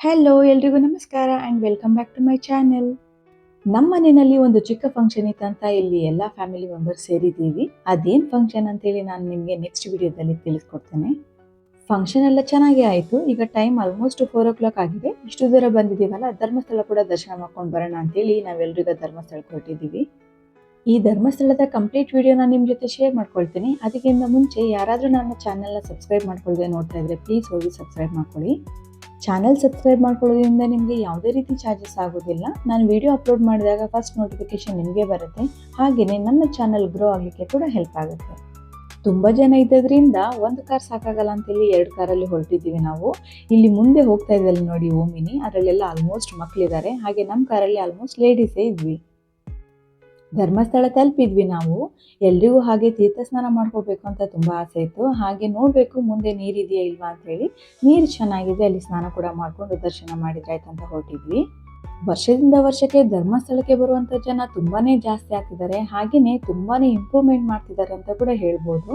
Hello ಎಲ್ರಿಗೂ ನಮಸ್ಕಾರ and welcome back to my channel ನಮ್ಮ ಮನೆಯಲ್ಲಿ ಒಂದು ಚಿಕ್ಕ ಫಂಕ್ಷನ್ ಇತ್ತಂತ ಇಲ್ಲಿ ಎಲ್ಲ ಫ್ಯಾಮಿಲಿ ಮೆಂಬರ್ಸ್ ಸೇರಿದ್ದೀವಿ. ಅದೇನು ಫಂಕ್ಷನ್ ಅಂತೇಳಿ ನಾನು ನಿಮಗೆ ನೆಕ್ಸ್ಟ್ ವಿಡಿಯೋದಲ್ಲಿ ತಿಳಿಸ್ಕೊಡ್ತೇನೆ. ಫಂಕ್ಷನ್ ಎಲ್ಲ ಚೆನ್ನಾಗಿ ಆಯಿತು. ಈಗ time almost four o'clock ಆಗಿದೆ. ಇಷ್ಟು ದೂರ ಬಂದಿದ್ದೀವಲ್ಲ, ಧರ್ಮಸ್ಥಳ ಕೂಡ ದರ್ಶನ ಮಾಡ್ಕೊಂಡು ಬರೋಣ ಅಂತೇಳಿ ನಾವೆಲ್ಲರಿಗೂ ಧರ್ಮಸ್ಥಳಕ್ಕೆ ಹೊರಟಿದ್ದೀವಿ. ಈ ಧರ್ಮಸ್ಥಳದ ಕಂಪ್ಲೀಟ್ ವಿಡಿಯೋನ ನಿಮ್ಮ ಜೊತೆ ಶೇರ್ ಮಾಡ್ಕೊಳ್ತೀನಿ. ಅದಕ್ಕಿಂತ ಮುಂಚೆ ಯಾರಾದರೂ ನನ್ನ ಚಾನೆಲ್ನ ಸಬ್ಸ್ಕ್ರೈಬ್ ಮಾಡ್ಕೊಳ್ಳದೆ ನೋಡ್ತಾ ಇದ್ರೆ ಪ್ಲೀಸ್ ಹೋಗಿ ಸಬ್ಸ್ಕ್ರೈಬ್ ಮಾಡ್ಕೊಳ್ಳಿ. ಚಾನಲ್ ಸಬ್ಸ್ಕ್ರೈಬ್ ಮಾಡ್ಕೊಳ್ಳೋದ್ರಿಂದ ನಿಮಗೆ ಯಾವುದೇ ರೀತಿ ಚಾರ್ಜಸ್ ಆಗೋದಿಲ್ಲ. ನಾನು ವಿಡಿಯೋ ಅಪ್ಲೋಡ್ ಮಾಡಿದಾಗ ಫಸ್ಟ್ ನೋಟಿಫಿಕೇಶನ್ ನಿಮಗೆ ಬರುತ್ತೆ. ಹಾಗೆಯೇ ನನ್ನ ಚಾನಲ್ ಗ್ರೋ ಆಗಲಿಕ್ಕೆ ಕೂಡ ಹೆಲ್ಪ್ ಆಗುತ್ತೆ. ತುಂಬ ಜನ ಇದ್ದದ್ರಿಂದ ಒಂದು ಕಾರ್ ಸಾಕಾಗಲ್ಲ ಅಂತೇಳಿ ಎರಡು ಕಾರಲ್ಲಿ ಹೊರಟಿದ್ದೀವಿ ನಾವು. ಇಲ್ಲಿ ಮುಂದೆ ಹೋಗ್ತಾ ಇದ್ದಲ್ಲಿ ನೋಡಿ ಓಮಿನಿ, ಅದರಲ್ಲೆಲ್ಲ ಆಲ್ಮೋಸ್ಟ್ ಮಕ್ಕಳಿದ್ದಾರೆ ಹಾಗೆ ನಮ್ಮ ಕಾರಲ್ಲಿ ಆಲ್ಮೋಸ್ಟ್ ಲೇಡೀಸೇ ಇದ್ವಿ. ಧರ್ಮಸ್ಥಳ ತಲುಪಿದ್ವಿ ನಾವು. ಎಲ್ರಿಗೂ ಹಾಗೆ ತೀರ್ಥ ಸ್ನಾನ ಮಾಡ್ಕೋಬೇಕು ಅಂತ ತುಂಬ ಆಸೆ ಇತ್ತು. ಹಾಗೆ ನೋಡಬೇಕು ಮುಂದೆ ನೀರಿದೆಯಾ ಇಲ್ವಾ ಅಂತ ಹೇಳಿ ನೀರು ಚೆನ್ನಾಗಿದೆ, ಅಲ್ಲಿ ಸ್ನಾನ ಕೂಡ ಮಾಡಿಕೊಂಡು ದರ್ಶನ ಮಾಡಿದ್ರಾಯ್ತು ಅಂತ ಹೊರಟಿದ್ವಿ. ವರ್ಷದಿಂದ ವರ್ಷಕ್ಕೆ ಧರ್ಮಸ್ಥಳಕ್ಕೆ ಬರುವಂಥ ಜನ ತುಂಬಾನೇ ಜಾಸ್ತಿ ಆಗ್ತಿದ್ದಾರೆ. ಹಾಗೆಯೇ ತುಂಬಾನೇ ಇಂಪ್ರೂವ್ಮೆಂಟ್ ಮಾಡ್ತಿದ್ದಾರೆ ಅಂತ ಕೂಡ ಹೇಳ್ಬೋದು.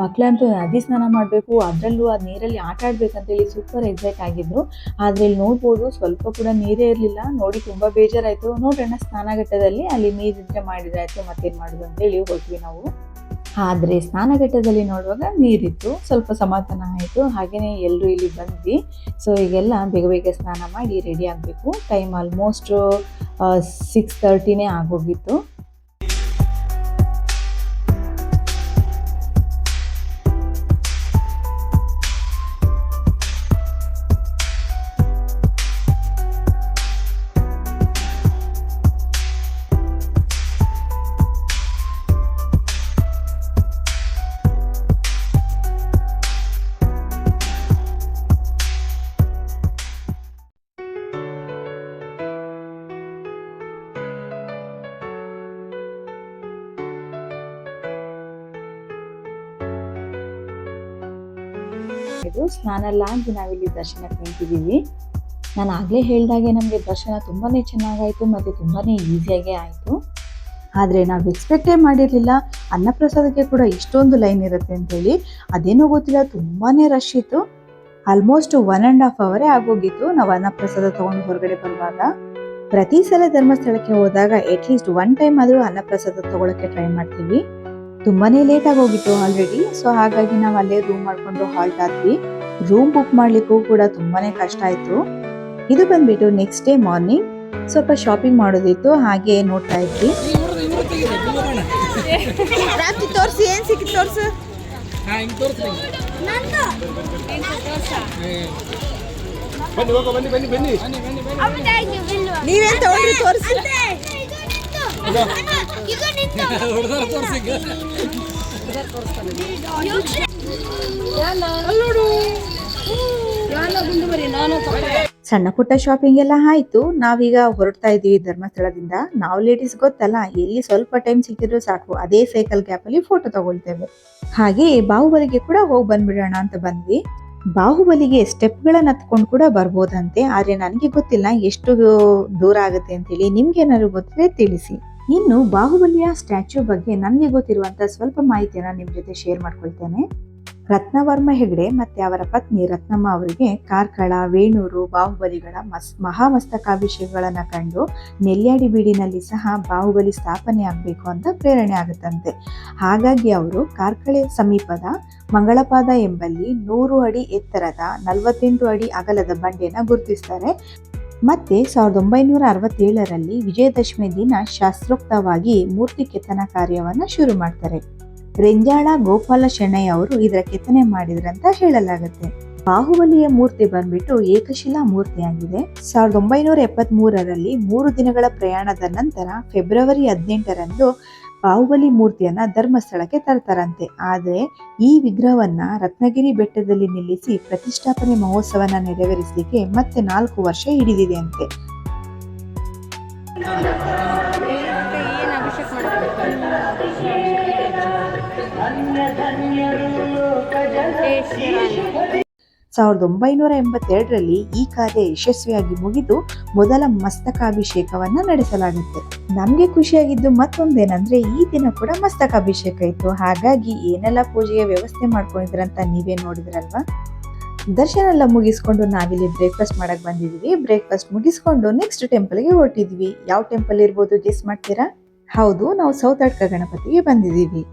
ಮಕ್ಕಳಂತೂ ನದಿ ಸ್ನಾನ ಮಾಡಬೇಕು, ಅದರಲ್ಲೂ ಆ ನೀರಲ್ಲಿ ಆಟ ಆಡ್ಬೇಕಂತೇಳಿ ಸೂಪರ್ ಎಕ್ಸೈಟ್ ಆಗಿದ್ರು. ಆದರೆ ಇಲ್ಲಿ ನೋಡ್ಬೋದು ಸ್ವಲ್ಪ ಕೂಡ ನೀರೇ ಇರಲಿಲ್ಲ. ನೋಡಿ ತುಂಬ ಬೇಜಾರಾಯಿತು. ನೋಡೋಣ ಸ್ನಾನಘಟ್ಟದಲ್ಲಿ ಅಲ್ಲಿ ನೀರಿದ್ರೆ ಮಾಡಿದ್ರೆ ಆಯಿತು, ಮತ್ತೇನು ಮಾಡೋದು ಅಂತೇಳಿ ಹೋದ್ವಿ ನಾವು. ಆದರೆ ಸ್ನಾನಘಟ್ಟದಲ್ಲಿ ನೋಡುವಾಗ ನೀರಿತ್ತು. ಸ್ವಲ್ಪ ಸಮಾಧಾನ ಆಯಿತು. ಹಾಗೆಯೇ ಎಲ್ಲರೂ ಇಲ್ಲಿ ಬಂದ್ವಿ. ಸೊ ಈಗೆಲ್ಲ ಬೇಗ ಬೇಗ ಸ್ನಾನ ಮಾಡಿ ರೆಡಿ ಆಗಬೇಕು. ಟೈಮ್ ಆಲ್ಮೋಸ್ಟ್ ಸಿಕ್ಸ್ ತರ್ಟಿನೇ ಆಗೋಗಿತ್ತು. ಇದು ಸ್ನಾನ ಎಲ್ಲ ಆಗಿ ನಾವಿಲ್ಲಿ ದರ್ಶನಕ್ಕೆ ನಿಂತಿದ್ದೀವಿ ನಾನು ಆಗಲೇ ಹೇಳಿದಾಗೆ ನಮಗೆ ದರ್ಶನ ತುಂಬಾ ಚೆನ್ನಾಗಾಯಿತು, ಮತ್ತು ತುಂಬಾ ಈಸಿಯಾಗೇ ಆಯಿತು. ಆದರೆ ನಾವು ಎಕ್ಸ್ಪೆಕ್ಟೇ ಮಾಡಿರಲಿಲ್ಲ. ಅನ್ನಪ್ರಸಾದಕ್ಕೆ ಕೂಡ ಇಷ್ಟೊಂದು ಲೈನ್ ಇರುತ್ತೆ ಅಂತೇಳಿ. ಅದೇನೋ ಗೊತ್ತಿಲ್ಲ ತುಂಬಾ ರಶ್ ಇತ್ತು. ಆಲ್ಮೋಸ್ಟ್ ಒನ್ ಆ್ಯಂಡ್ ಹಾಫ್ ಅವರೇ ಆಗೋಗಿತ್ತು ನಾವು ಅನ್ನಪ್ರಸಾದ ತೊಗೊಂಡು ಹೊರಗಡೆ ಬರುವಾಗ ಪ್ರತಿ ಸಲ ಧರ್ಮಸ್ಥಳಕ್ಕೆ ಹೋದಾಗ ಅಟ್ಲೀಸ್ಟ್ ಒನ್ ಟೈಮ್ ಆದರೂ ಅನ್ನಪ್ರಸಾದ ತೊಗೊಳಕ್ಕೆ ಟ್ರೈ ಮಾಡ್ತೀವಿ. ತುಂಬಾನೇ ಲೇಟಾಗಿ ಹೋಗಿತ್ತು ಆಲ್ರೆಡಿ ಸೊ ಹಾಗಾಗಿ ನಾವು ಅಲ್ಲೇ ರೂಮ್ ಮಾಡಿಕೊಂಡು ಹಾಲ್ಟ್ ಆದ್ವಿ ರೂಮ್ ಬುಕ್ ಮಾಡ್ಲಿಕ್ಕೂ ಕೂಡ ತುಂಬಾನೇ ಕಷ್ಟ ಆಯಿತು. ಇದು ಬಂದ್ಬಿಟ್ಟು ನೆಕ್ಸ್ಟ್ ಡೇ ಮಾರ್ನಿಂಗ್ ಸ್ವಲ್ಪ ಶಾಪಿಂಗ್ ಮಾಡೋದಿತ್ತು ಹಾಗೆ ನೋಡ್ತಾ ಇದ್ವಿ. ತೋರಿಸಿ ತೋರ್ಸಿ? ಸಿಕ್ಕಿತ್ತು ಸಿಕ್ಕಿ ತೋರ್ಸು ಬನ್ನಿ ಹೋಗೋ ಬನ್ನಿ ಬನ್ನಿ ಬನ್ನಿ. ನೀವೇನ್ ತಗೊಂಡ್ರಿ ತೋರ್ಸಿ? ಸಣ್ಣ ಪುಟ್ಟ ಶಾಪಿಂಗ್ ಎಲ್ಲ ಆಯ್ತು. ನಾವೀಗ ಹೊರಡ್ತಾ ಇದೀವಿ ಧರ್ಮಸ್ಥಳದಿಂದ. ನಾವು ಲೇಡೀಸ್ ಗೊತ್ತಲ್ಲ, ಎಲ್ಲಿ ಸ್ವಲ್ಪ ಟೈಮ್ ಸಿಕ್ಕಿದ್ರು ಸಾಕು, ಅದೇ ಸೈಕಲ್ ಗ್ಯಾಪ್ ಅಲ್ಲಿ ಫೋಟೋ ತಗೊಳ್ತೇವೆ. ಹಾಗೆ ಬಾಹುಬಲಿಗೆ ಕೂಡ ಹೋಗಿ ಬಂದ್ಬಿಡೋಣ ಅಂತ ಬಂದ್ವಿ. ಬಾಹುಬಲಿಗೆ ಸ್ಟೆಪ್ಗಳನ್ನ ಹತ್ಕೊಂಡು ಕೂಡ ಬರ್ಬೋದಂತೆ, ಆದ್ರೆ ನನಗೆ ಗೊತ್ತಿಲ್ಲ, ಎಷ್ಟು ದೂರ ಆಗುತ್ತೆ ಅಂತೇಳಿ ನಿಮ್ಗೆ ಏನಾದ್ರು ಗೊತ್ತಿದ್ರೆ ತಿಳಿಸಿ. ಇನ್ನು ಬಾಹುಬಲಿಯ ಸ್ಟ್ಯಾಚ್ಯೂ ಬಗ್ಗೆ ನನಗೆ ಗೊತ್ತಿರುವಂತ ಸ್ವಲ್ಪ ಮಾಹಿತಿಯನ್ನು ನಿಮ್ಮ ಜೊತೆ ಶೇರ್ ಮಾಡ್ಕೊಳ್ತೇನೆ. ರತ್ನವರ್ಮ ಹೆಗಡೆ ಮತ್ತೆ ಅವರ ಪತ್ನಿ ರತ್ನಮ್ಮ ಅವರಿಗೆ ಕಾರ್ಕಳ, ವೇಣೂರು, ಬಾಹುಬಲಿಗಳ ಮಸ್ ಮಹಾಮಸ್ತಕಾಭಿಷೇಕಗಳನ್ನು ಕಂಡು ನೆಲ್ಯಾಡಿ ಬೀಡಿನಲ್ಲಿ ಸಹ ಬಾಹುಬಲಿ ಸ್ಥಾಪನೆ ಆಗಬೇಕು ಅಂತ ಪ್ರೇರಣೆ ಆಗುತ್ತಂತೆ. ಹಾಗಾಗಿ ಅವರು ಕಾರ್ಕಳೆ ಸಮೀಪದ ಮಂಗಳಪಾದ ಎಂಬಲ್ಲಿ ನೂರು ಅಡಿ ಎತ್ತರದ, ನಲವತ್ತೆಂಟು ಅಡಿ ಅಗಲದ ಬಂಡೆಯನ್ನು ಗುರುತಿಸ್ತಾರೆ. ಮತ್ತೆ ಸಾವಿರದ ಒಂಬೈನೂರ ಅರವತ್ತೇಳರಲ್ಲಿ ವಿಜಯದಶಮಿ ದಿನ ಶಾಸ್ತ್ರೋಕ್ತವಾಗಿ ಮೂರ್ತಿ ಕೆತ್ತನ ಕಾರ್ಯವನ್ನು ಶುರು ಮಾಡ್ತಾರೆ. ರೆಂಜಾಳ ಗೋಪಾಲ ಶೆಣೈ ಅವರು ಇದರ ಕೆತ್ತನೆ ಮಾಡಿದ್ರಂತ ಹೇಳಲಾಗುತ್ತೆ. ಬಾಹುಬಲಿಯ ಮೂರ್ತಿ ಬಂದ್ಬಿಟ್ಟು ಏಕಶಿಲಾ ಮೂರ್ತಿಯಾಗಿದೆ. ಸಾವಿರದ ಒಂಬೈನೂರ ಎಪ್ಪತ್ತ್ ಮೂರರಲ್ಲಿ ಮೂರು ದಿನಗಳ ಪ್ರಯಾಣದ ನಂತರ ಫೆಬ್ರವರಿ ಹದಿನೆಂಟರಂದು ಬಾಹುಬಲಿ ಮೂರ್ತಿಯನ್ನ ಧರ್ಮಸ್ಥಳಕ್ಕೆ ತರ್ತಾರಂತೆ. ಆದರೆ ಈ ವಿಗ್ರಹವನ್ನ ರತ್ನಗಿರಿ ಬೆಟ್ಟದಲ್ಲಿ ನಿಲ್ಲಿಸಿ ಪ್ರತಿಷ್ಠಾಪನೆ ಮಹೋತ್ಸವನ ನೆರವೇರಿಸಲಿಕ್ಕೆ ಮತ್ತೆ ನಾಲ್ಕು ವರ್ಷ ಹಿಡಿದಿದೆ ಅಂತೆ. ಸಾವಿರದ ಒಂಬೈನೂರ ಎಂಬತ್ತೆರಡರಲ್ಲಿ ಈ ಕಾರ್ಯ ಯಶಸ್ವಿಯಾಗಿ ಮುಗಿದು ಮೊದಲ ಮಸ್ತಕಾಭಿಷೇಕವನ್ನು ನಡೆಸಲಾಗುತ್ತೆ. ನಮಗೆ ಖುಷಿಯಾಗಿದ್ದು ಮತ್ತೊಂದೇನಂದ್ರೆ ಈ ದಿನ ಕೂಡ ಮಸ್ತಕಾಭಿಷೇಕ ಇತ್ತು. ಹಾಗಾಗಿ ಏನೆಲ್ಲ ಪೂಜೆಯ ವ್ಯವಸ್ಥೆ ಮಾಡ್ಕೊಂಡಿದ್ರಂತ ನೀವೇ ನೋಡಿದ್ರಲ್ವಾ? ದರ್ಶನ ಎಲ್ಲ ಮುಗಿಸ್ಕೊಂಡು ನಾವಿಲ್ಲಿ ಬ್ರೇಕ್ಫಾಸ್ಟ್ ಮಾಡಕ್ ಬಂದಿದೀವಿ. ಬ್ರೇಕ್ಫಾಸ್ಟ್ ಮುಗಿಸ್ಕೊಂಡು ನೆಕ್ಸ್ಟ್ ಟೆಂಪಲ್ಗೆ ಹೊರಟಿದ್ವಿ. ಯಾವ ಟೆಂಪಲ್ ಇರ್ಬೋದು ಗೆಸ್ ಮಾಡ್ತೀರಾ? ಹೌದು, ನಾವು ಸೌತಡ್ಕ ಗಣಪತಿಗೆ ಬಂದಿದ್ದೀವಿ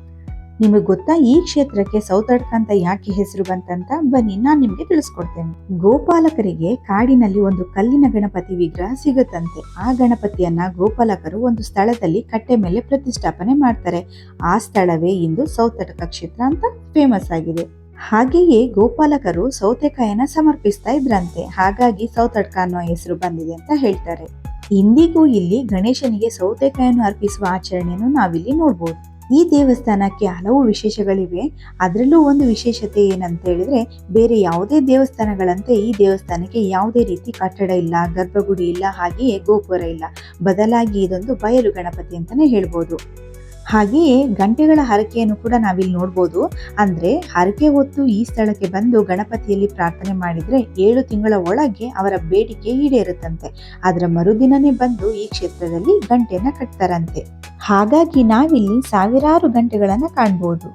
ನಿಮಗೆ ಗೊತ್ತಾ ಈ ಕ್ಷೇತ್ರಕ್ಕೆ ಸೌತಡ್ಕ ಅಂತ ಯಾಕೆ ಹೆಸರು ಬಂತಂತ? ಬನ್ನಿ ನಾನು ನಿಮಗೆ ತಿಳಿಸ್ಕೊಡ್ತೇನೆ. ಗೋಪಾಲಕರಿಗೆ ಕಾಡಿನಲ್ಲಿ ಒಂದು ಕಲ್ಲಿನ ಗಣಪತಿ ವಿಗ್ರಹ ಸಿಗುತ್ತಂತೆ. ಆ ಗಣಪತಿಯನ್ನ ಗೋಪಾಲಕರು ಒಂದು ಸ್ಥಳದಲ್ಲಿ ಕಟ್ಟೆ ಮೇಲೆ ಪ್ರತಿಷ್ಠಾಪನೆ ಮಾಡ್ತಾರೆ. ಆ ಸ್ಥಳವೇ ಇಂದು ಸೌತಡ್ಕ ಕ್ಷೇತ್ರ ಅಂತ ಫೇಮಸ್ ಆಗಿದೆ. ಹಾಗೆಯೇ ಗೋಪಾಲಕರು ಸೌತೆಕಾಯನ್ನ ಸಮರ್ಪಿಸ್ತಾ ಇದ್ರಂತೆ. ಹಾಗಾಗಿ ಸೌತಡ್ಕ ಅನ್ನೋ ಹೆಸರು ಬಂದಿದೆ ಅಂತ ಹೇಳ್ತಾರೆ. ಇಂದಿಗೂ ಇಲ್ಲಿ ಗಣೇಶನಿಗೆ ಸೌತೆಕಾಯನ್ನು ಅರ್ಪಿಸುವ ಆಚರಣೆಯನ್ನು ನಾವಿಲ್ಲಿ ನೋಡ್ಬೋದು. ಈ ದೇವಸ್ಥಾನಕ್ಕೆ ಹಲವು ವಿಶೇಷಗಳಿವೆ. ಅದರಲ್ಲೂ ಒಂದು ವಿಶೇಷತೆ ಏನಂತ ಹೇಳಿದ್ರೆ ಬೇರೆ ಯಾವುದೇ ದೇವಸ್ಥಾನಗಳಂತೆ ಈ ದೇವಸ್ಥಾನಕ್ಕೆ ಯಾವುದೇ ರೀತಿ ಕಟ್ಟಡ ಇಲ್ಲ, ಗರ್ಭಗುಡಿ ಇಲ್ಲ, ಹಾಗೆಯೇ ಗೋಪುರ ಇಲ್ಲ. ಬದಲಾಗಿ ಇದೊಂದು ಬಯಲು ಗಣಪತಿ ಅಂತಾನೆ ಹೇಳ್ಬೋದು. ಹಾಗೆಯೇ ಗಂಟೆಗಳ ಹರಕೆಯನ್ನು ಕೂಡ ನಾವಿಲ್ಲಿ ನೋಡ್ಬೋದು. ಅಂದ್ರೆ ಹರಕೆ ಹೊತ್ತು ಈ ಸ್ಥಳಕ್ಕೆ ಬಂದು ಗಣಪತಿಯಲ್ಲಿ ಪ್ರಾರ್ಥನೆ ಮಾಡಿದರೆ ಏಳು ತಿಂಗಳ ಒಳಗೆ ಅವರ ಬೇಡಿಕೆ ಈಡೇರುತ್ತಂತೆ. ಅದರ ಮರುದಿನನೇ ಬಂದು ಈ ಕ್ಷೇತ್ರದಲ್ಲಿ ಗಂಟೆನ ಕಟ್ತಾರಂತೆ. ಹಾಗಾಗಿ ನಾವಿಲ್ಲಿ ಸಾವಿರಾರು ಗಂಟೆಗಳನ್ನು ಕಾಣ್ಬೋದು.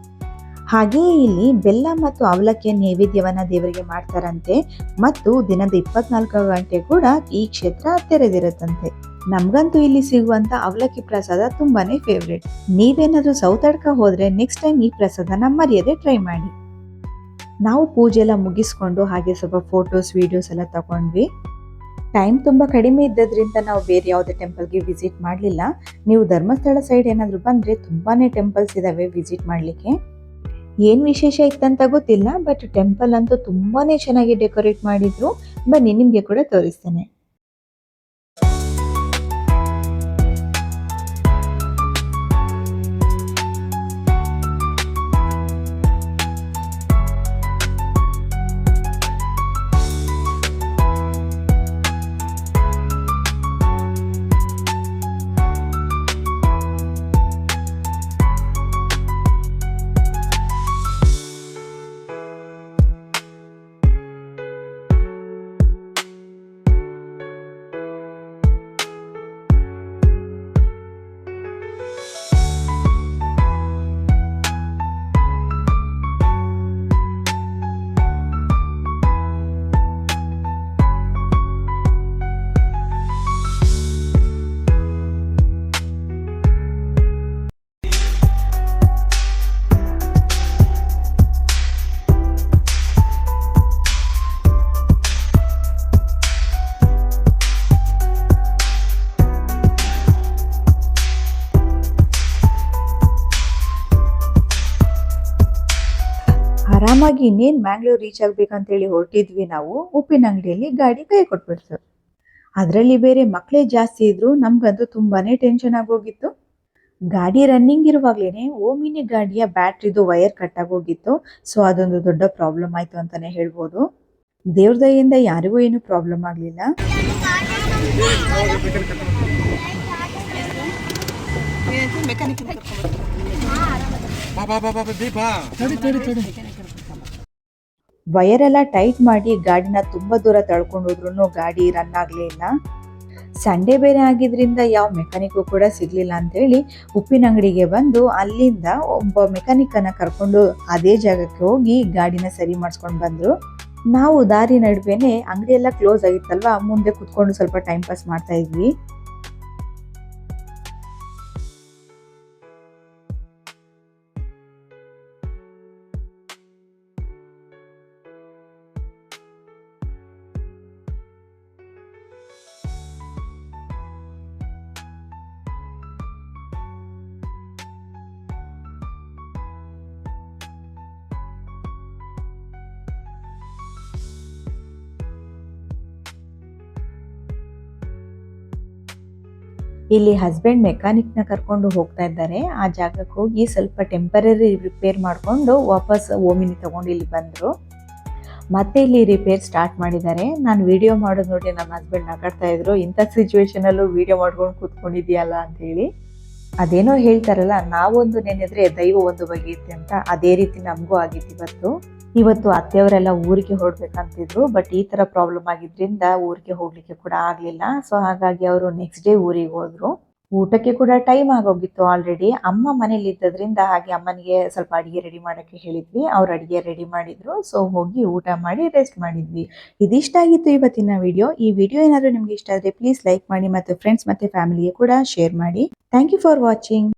ಹಾಗೆಯೇ ಇಲ್ಲಿ ಬೆಲ್ಲ ಮತ್ತು ಅವಲಕ್ಕಿಯ ನೈವೇದ್ಯವನ್ನು ದೇವರಿಗೆ ಮಾಡ್ತಾರಂತೆ. ಮತ್ತು ದಿನದ ಇಪ್ಪತ್ನಾಲ್ಕು ಗಂಟೆ ಕೂಡ ಈ ಕ್ಷೇತ್ರ ತೆರೆದಿರುತ್ತಂತೆ. ನಮ್ಗಂತೂ ಇಲ್ಲಿ ಸಿಗುವಂತ ಅವಲಕ್ಕಿ ಪ್ರಸಾದ ತುಂಬಾನೇ ಫೇವ್ರೆಟ್ ನೀವೇನಾದ್ರೂ ಅಡ್ಕ ಹೋದ್ರೆ ನೆಕ್ಸ್ಟ್ ಟೈಮ್ ಈ ಪ್ರಸಾದನ ಮರೆಯದೆ ಟ್ರೈ ಮಾಡಿ. ನಾವು ಪೂಜೆ ಎಲ್ಲ ಮುಗಿಸ್ಕೊಂಡು ಹಾಗೆ ಸ್ವಲ್ಪ ಫೋಟೋಸ್ ವಿಡಿಯೋಸ್ ಎಲ್ಲ ತಗೊಂಡ್ವಿ. ಟೈಮ್ ತುಂಬ ಕಡಿಮೆ ಇದ್ದದ್ರಿಂದ ನಾವು ಬೇರೆ ಯಾವುದೇ ಟೆಂಪಲ್ಗೆ ವಿಸಿಟ್ ಮಾಡಲಿಲ್ಲ. ನೀವು ಧರ್ಮಸ್ಥಳ ಸೈಡ್ ಏನಾದರೂ ಬಂದರೆ ತುಂಬಾನೇ ಟೆಂಪಲ್ಸ್ ಇದಾವೆ ವಿಸಿಟ್ ಮಾಡಲಿಕ್ಕೆ. ಏನು ವಿಶೇಷ ಇತ್ತಂತ ಗೊತ್ತಿಲ್ಲ ಬಟ್ ಟೆಂಪಲ್ ಅಂತೂ ತುಂಬಾನೇ ಚೆನ್ನಾಗಿ ಡೆಕೋರೇಟ್ ಮಾಡಿದ್ರು. ಬನ್ನಿ, ನಿಮಗೆ ಕೂಡ ತೋರಿಸ್ತೇನೆ. ಆರಾಮಾಗಿ ಇನ್ನೇನು ಮ್ಯಾಂಗ್ಳೂರ್ ರೀಚ್ ಆಗ್ಬೇಕಂತೇಳಿ ಹೊರಟಿದ್ವಿ ನಾವು ಉಪ್ಪಿನ ಅಂಗಡಿಯಲ್ಲಿ ಗಾಡಿ ಕೈ ಕೊಟ್ಬಿಡ್ತು. ಅದರಲ್ಲಿ ಬೇರೆ ಮಕ್ಕಳೇ ಜಾಸ್ತಿ ಇದ್ರು ನಮ್ಗಂತೂ ತುಂಬಾನೇ ಟೆನ್ಷನ್ ಆಗೋಗಿತ್ತು. ಗಾಡಿ ರನ್ನಿಂಗ್ ಇರುವಾಗ್ಲೇನೆ ಓಮಿನಿ ಗಾಡಿಯ ಬ್ಯಾಟ್ರಿದು ವೈರ್ ಕಟ್ ಆಗೋಗಿತ್ತು. ಸೊ ಅದೊಂದು ದೊಡ್ಡ ಪ್ರಾಬ್ಲಮ್ ಆಯ್ತು ಅಂತಾನೆ ಹೇಳ್ಬೋದು. ದೇವ್ರ ದಯೆಯಿಂದ ಯಾರಿಗೂ ಏನು ಪ್ರಾಬ್ಲಮ್ ಆಗಲಿಲ್ಲ. ಮೆಕ್ಯಾನಿಕ್ ಎಲ್ಲ ಟೈಟ್ ಮಾಡಿ ಗಾಡಿನ ತುಂಬ ದೂರ ತಳ್ಕೊಂಡೋದ್ರೂ ಗಾಡಿ ರನ್ ಆಗಲೇ ಇಲ್ಲ. ಸಂಡೇ ಬೇರೆ ಆಗಿದ್ದರಿಂದ ಯಾವ ಮೆಕ್ಯಾನಿಕ್ಕು ಕೂಡ ಸಿಗಲಿಲ್ಲ ಅಂಥೇಳಿ ಉಪ್ಪಿನ ಅಂಗಡಿಗೆ ಬಂದು ಅಲ್ಲಿಂದ ಒಬ್ಬ ಮೆಕ್ಯಾನಿಕನ್ನು ಕರ್ಕೊಂಡು ಅದೇ ಜಾಗಕ್ಕೆ ಹೋಗಿ ಗಾಡಿನ ಸರಿ ಮಾಡಿಸ್ಕೊಂಡು ಬಂದರು. ನಾವು ದಾರಿ ನಡುವೆನೆ ಅಂಗಡಿಯೆಲ್ಲ ಕ್ಲೋಸ್ ಆಗಿತ್ತಲ್ವ, ಮುಂದೆ ಕುತ್ಕೊಂಡು ಸ್ವಲ್ಪ ಟೈಮ್ ಪಾಸ್ ಮಾಡ್ತಾ ಇದ್ವಿ. ಇಲ್ಲಿ ಹಸ್ಬೆಂಡ್ ಮೆಕ್ಯಾನಿಕ್ನ ಕರ್ಕೊಂಡು ಹೋಗ್ತಾ ಇದ್ದಾರೆ. ಆ ಜಾಗಕ್ಕೆ ಹೋಗಿ ಸ್ವಲ್ಪ ಟೆಂಪರರಿ ರಿಪೇರ್ ಮಾಡಿಕೊಂಡು ವಾಪಸ್ ಓಮಿನಿ ತಗೊಂಡು ಇಲ್ಲಿ ಬಂದರು. ಮತ್ತೆ ಇಲ್ಲಿ ರಿಪೇರ್ ಸ್ಟಾರ್ಟ್ ಮಾಡಿದ್ದಾರೆ. ನಾನು ವಿಡಿಯೋ ಮಾಡೋದು ನೋಡಿ ನಮ್ಮ ಹಸ್ಬೆಂಡ್ ನಗಾಡ್ತಾ ಇದ್ರು. ಇಂಥ ಸಿಚುವೇಶನಲ್ಲೂ ವಿಡಿಯೋ ಮಾಡ್ಕೊಂಡು ಕೂತ್ಕೊಂಡಿದ್ಯಲ್ಲ ಅಂತ ಹೇಳಿ. ಅದೇನೋ ಹೇಳ್ತಾರಲ್ಲ, ನಾವೊಂದು ನೆನೆದ್ರೆ ದೈವ ಒಂದು ಬಗೆಯುತ್ತೆ ಅಂತ. ಅದೇ ರೀತಿ ನಮಗೂ ಆಗಿತ್ತು ಇವತ್ತು. ಇವತ್ತು ಅತ್ತೆಯವರೆಲ್ಲ ಊರಿಗೆ ಹೊರಡ್ಬೇಕಂತಿದ್ರು ಬಟ್ ಈ ತರ ಪ್ರಾಬ್ಲಮ್ ಆಗಿದ್ರಿಂದ ಊರಿಗೆ ಹೋಗ್ಲಿಕ್ಕೆ ಕೂಡ ಆಗ್ಲಿಲ್ಲ. ಸೊ ಹಾಗಾಗಿ ಅವರು ನೆಕ್ಸ್ಟ್ ಡೇ ಊರಿಗೆ ಹೋದ್ರು. ಊಟಕ್ಕೆ ಕೂಡ ಟೈಮ್ ಆಗೋಗಿತ್ತು ಆಲ್ರೆಡಿ ಅಮ್ಮ ಮನೇಲಿ ಇದ್ದದ್ರಿಂದ ಹಾಗೆ ಅಮ್ಮನಿಗೆ ಸ್ವಲ್ಪ ಅಡುಗೆ ರೆಡಿ ಮಾಡಕ್ಕೆ ಹೇಳಿದ್ವಿ. ಅವ್ರು ಅಡುಗೆ ರೆಡಿ ಮಾಡಿದ್ರು. ಸೊ ಹೋಗಿ ಊಟ ಮಾಡಿ ರೆಸ್ಟ್ ಮಾಡಿದ್ವಿ. ಇದಿಷ್ಟ ಆಗಿತ್ತು ಇವತ್ತಿನ ವಿಡಿಯೋ ಈ ವಿಡಿಯೋ ಏನಾದರೂ ನಿಮ್ಗೆ ಇಷ್ಟ ಆದರೆ ಪ್ಲೀಸ್ ಲೈಕ್ ಮಾಡಿ ಮತ್ತು ಫ್ರೆಂಡ್ಸ್ ಮತ್ತು ಫ್ಯಾಮಿಲಿಗೆ ಕೂಡ ಶೇರ್ ಮಾಡಿ. Thank you for watching